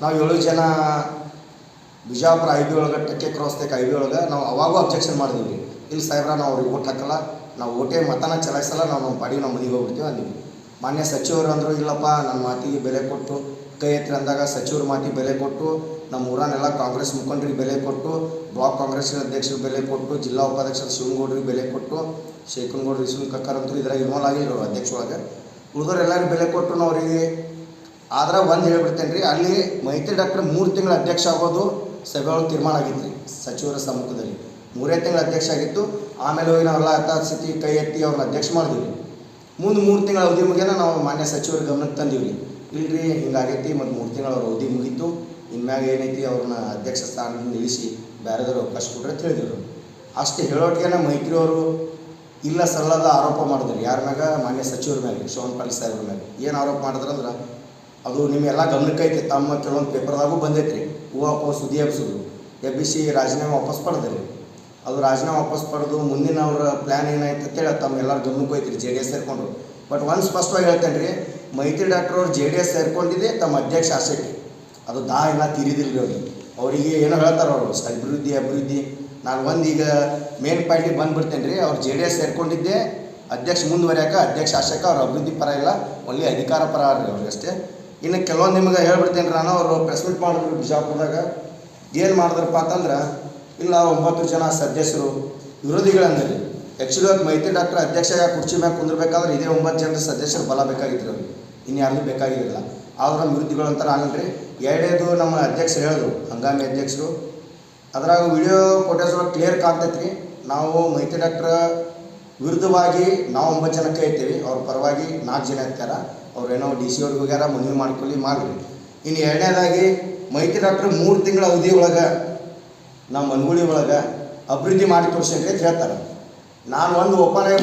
ನಾವು ಏಳು ಜನ ಬಿಜಾಪುರ ಐ ಬಿ ಒಳಗೆ ಟಕ್ಕೆ ಕ್ರಾಸ್ ತೆಕ್ ಐ ಬಿ ಒಳಗೆ, ನಾವು ಅವಾಗೂ ಅಬ್ಜೆಕ್ಷನ್ ಮಾಡಿದ್ವಿ. ಇಲ್ಲಿ ಸಾಹೇಬ್ರ, ನಾವು ಅವ್ರಿಗೆ ಓಟ್ ಹಾಕಲ್ಲ, ನಾವು ಓಟೇ ಮತನ ಚಲಾಯಿಸಲ್ಲ, ನಾವು ನಮ್ಮ ಪಾಡಿಗೆ ನಮ್ಮ ಮನೆಗೆ ಹೋಗ್ಬಿಡ್ತೀವಿ ಅಂದ್ವಿ. ಮಾನ್ಯ ಸಚಿವರು ಅಂದರು, ಇಲ್ಲಪ್ಪ ನನ್ನ ಮಾತಿಗೆ ಬೆಲೆ ಕೊಟ್ಟು, ಕೈ ಎತ್ತಿರ ಅಂದಾಗ ಸಚಿವರ ಮಾತಿಗೆ ಬೆಲೆ ಕೊಟ್ಟು ನಮ್ಮ ಊರನ್ನೆಲ್ಲ ಕಾಂಗ್ರೆಸ್ ಮುಖಂಡರಿಗೆ ಬೆಲೆ ಕೊಟ್ಟು, ಬ್ಲಾಕ್ ಕಾಂಗ್ರೆಸ್ ಅಧ್ಯಕ್ಷರಿಗೆ ಬೆಲೆ ಕೊಟ್ಟು, ಜಿಲ್ಲಾ ಉಪಾಧ್ಯಕ್ಷರ ಶಿವನಗೌಡರಿಗೆ ಬೆಲೆ ಕೊಟ್ಟು ಶೇಖನಗೌಡರು ಇಸ್ವಿನ್ ಕಕ್ಕರ್ ಅಂತೂ ಇದ್ರಾಗ ಇನ್ವಾಲ್ವ್ ಆಗಿಲ್ಲ ಅಧ್ಯಕ್ಷ ಒಳಗೆ. ಬೆಲೆ ಕೊಟ್ಟು ಅವರಿಗೆ ಆದ್ರೆ ಒಂದು ಹೇಳ್ಬಿಡ್ತೇನೆ ರೀ ಅಲ್ಲಿ ಮೈತ್ರಿ ಡಾಕ್ಟರ್ ಮೂರು ತಿಂಗಳ ಅಧ್ಯಕ್ಷ ಆಗೋದು ಸಭೆ ಒಳಗೆ ತೀರ್ಮಾನ ಆಗಿತ್ತು ರೀ ಸಚಿವರ ಸಮ್ಮುಖದಲ್ಲಿ. ಮೂರೇ ತಿಂಗಳ ಅಧ್ಯಕ್ಷ ಆಗಿತ್ತು, ಆಮೇಲೆ ಹೋಗಿ ನಾವೆಲ್ಲ ಯಥಾಸ್ಥಿತಿ ಕೈ ಎತ್ತಿ ಅವ್ರನ್ನ ಅಧ್ಯಕ್ಷ ಮಾಡಿದ್ವಿ. ಮುಂದೆ ಮೂರು ತಿಂಗಳ ಅವಧಿ ಮುಗಿಯನ ನಾವು ಮಾನ್ಯ ಸಚಿವರ ಗಮನಕ್ಕೆ ತಂದೀವಿ ಇಲ್ರಿ, ಹಿಂಗಾಗೈತಿ, ಮತ್ತು ಮೂರು ತಿಂಗಳ ಅವ್ರ ಅವಧಿ ಮುಗೀತು, ಇನ್ಮ್ಯಾಗ ಏನೈತಿ ಅವ್ರನ್ನ ಅಧ್ಯಕ್ಷ ಸ್ಥಾನದಿಂದ ನಿಲ್ಲಿಸಿ ಬೇರೆದವ್ರು ಅವಕಾಶ ಕೊಟ್ಟರೆ ಅಂತ ಹೇಳಿದ್ರು ಅಷ್ಟು ಹೇಳೋಟ್ಗೆನ ಮೈತ್ರಿ ಅವರು ಇಲ್ಲ ಸಲ್ಲದ ಆರೋಪ ಮಾಡಿದ್ರು. ಯಾರ ಮ್ಯಾಗ? ಮಾನ್ಯ ಸಚಿವರ ಮ್ಯಾಲೆ ಶಿವನ್ ಪಾಟೀಲ್ ಸಾಹೇಬ್ರ ಮ್ಯಾಲೆ ಏನು ಆರೋಪ ಮಾಡಿದ್ರಂದ್ರೆ ಅದು ನಿಮ್ಮೆಲ್ಲ ಗಮನಕ್ಕೆ ಐತಿ. ತಮ್ಮ ಕೆಲವೊಂದು ಪೇಪರ್ದಾಗೂ ಬಂದೈತ್ರಿ. ಹೂವಪ್ಪ ಸುದ್ದಿ ಎಬ್ಸಿದ್ರು ಎಬ್ಬಿಸಿ ರಾಜೀನಾಮೆ ವಾಪಸ್ ಪಡೆದ್ರಿ. ಅದು ರಾಜೀನಾಮೆ ವಾಪಸ್ ಪಡೆದು ಮುಂದಿನ ಅವ್ರ ಪ್ಲ್ಯಾನ್ ಏನಾಯ್ತು ಅಂತೇಳಿ ತಮ್ಮ ಎಲ್ಲರ ಗಮನಕ್ಕೆ ಹೋಯ್ತು ಜೆ ಡಿ ಎಸ್ ಸೇರಿಕೊಂಡ್ರು ಬಟ್ ಒಂದು ಸ್ಪಷ್ಟವಾಗಿ ಹೇಳ್ತೇನೆ ರೀ ಮೈತ್ರಿ ಡಾಕ್ಟರ್ ಅವ್ರು ಜೆ ಡಿ ಎಸ್ ಸೇರಿಕೊಂಡಿದೆ ತಮ್ಮ ಅಧ್ಯಕ್ಷ ಆಸೆಗೆ. ಅದು ದಾ ಎಲ್ಲ ತೀರಿದಿಲ್ಲ ರೀ ಅವ್ರಿಗೆ. ಅವರಿಗೆ ಏನೋ ಹೇಳ್ತಾರೆ ಅವರು ಅಭಿವೃದ್ಧಿ ಅಭಿವೃದ್ಧಿ. ನಾನು ಒಂದು ಈಗ ಮೇನ್ ಪಾಯಿಂಟಿಗೆ ಬಂದುಬಿಡ್ತೇನೆ ರೀ ಅವ್ರು ಜೆ ಡಿ ಎಸ್ ಸೇರಿಕೊಂಡಿದ್ದೆ, ಅಧ್ಯಕ್ಷ ಮುಂದುವರಿಯಾಕ, ಅಧ್ಯಕ್ಷ ಆಶಕ ಅವ್ರ ಅಭಿವೃದ್ಧಿ ಪರ ಇಲ್ಲ, ಒಳ್ಳೆ ಅಧಿಕಾರ ಪರ ರೀ ಅವ್ರಿಗೆ ಅಷ್ಟೇ. ಇನ್ನು ಕೆಲವೊಂದು ನಿಮಗೆ ಹೇಳ್ಬಿಡ್ತೇನೆ ನಾನು, ಅವರು ಪ್ರೆಸ್ ಮೀಟ್ ಮಾಡಿದ್ರು ಬಿಜಾಪುರದಾಗ. ಏನು ಮಾಡಿದ್ರಪ್ಪ ಅಂತಂದ್ರೆ, ಇಲ್ಲ ಒಂಬತ್ತು ಜನ ಸದಸ್ಯರು, ವಿರೋಧಿಗಳಂದ್ರಿ. ಆ್ಯಕ್ಚುಲಿ ಅವ್ರಿಗೆ ಮೈತ್ರಿ ಡಾಕ್ಟರ್ ಅಧ್ಯಕ್ಷ ಕುರ್ಚಿ ಮ್ಯಾಗ ಕುಂದ್ರಬೇಕಾದ್ರೆ ಇದೇ ಒಂಬತ್ತು ಜನರ ಸದಸ್ಯರು ಬಲ ಬೇಕಾಗಿತ್ತು ಅವ್ರಿಗೆ. ಇನ್ಯಾರ್ದು ಬೇಕಾಗಿರಲಿಲ್ಲ ಆದ್ರೆ ವಿರೋಧಿಗಳು ಅಂತಾರೆ ಆಗಲ್ರಿ ಎರಡೇದು ನಮ್ಮ ಅಧ್ಯಕ್ಷರು ಹೇಳಿದ್ರು, ಹಂಗಾಮಿ ಅಧ್ಯಕ್ಷರು. ಅದ್ರಾಗ ವಿಡಿಯೋ ಫೋಟೋಸ್ ಕ್ಲಿಯರ್ ಕಾಣ್ತೈತ್ರಿ. ನಾವು ಮೈತ್ರಿ ಡಾಕ್ಟ್ರ ವಿರುದ್ಧವಾಗಿ ನಾವು ಒಂಬತ್ತು ಜನಕ್ಕೆ ಇರ್ತೀವಿ ಅವ್ರ ಪರವಾಗಿ ನಾಲ್ಕು ಜನ ಇರ್ತಾರ. ಅವ್ರೇನೋ ಡಿ ಸಿ ಅವ್ರಿಗೆ ಹೋಗ್ಯಾರ ಮನವಿ ಮಾಡ್ಕೊಳ್ಳಿ, ಮಾಡ್ರಿ. ಇನ್ನು ಎರಡನೇದಾಗಿ ಮೈತ್ರಿ ಡಾಕ್ಟ್ರ್ ಮೂರು ತಿಂಗಳ ಅವಧಿ ಒಳಗೆ, ನಮ್ಮ ಮನ್ಗುಳಿ ಒಳಗೆ ಅಭಿವೃದ್ಧಿ ಮಾಡಿ ತೋರಿಸ್ರಿ ಅಂತ ಹೇಳ್ತಾರೆ. ನಾನು ಒಂದು ಒಪ್ಪನೆ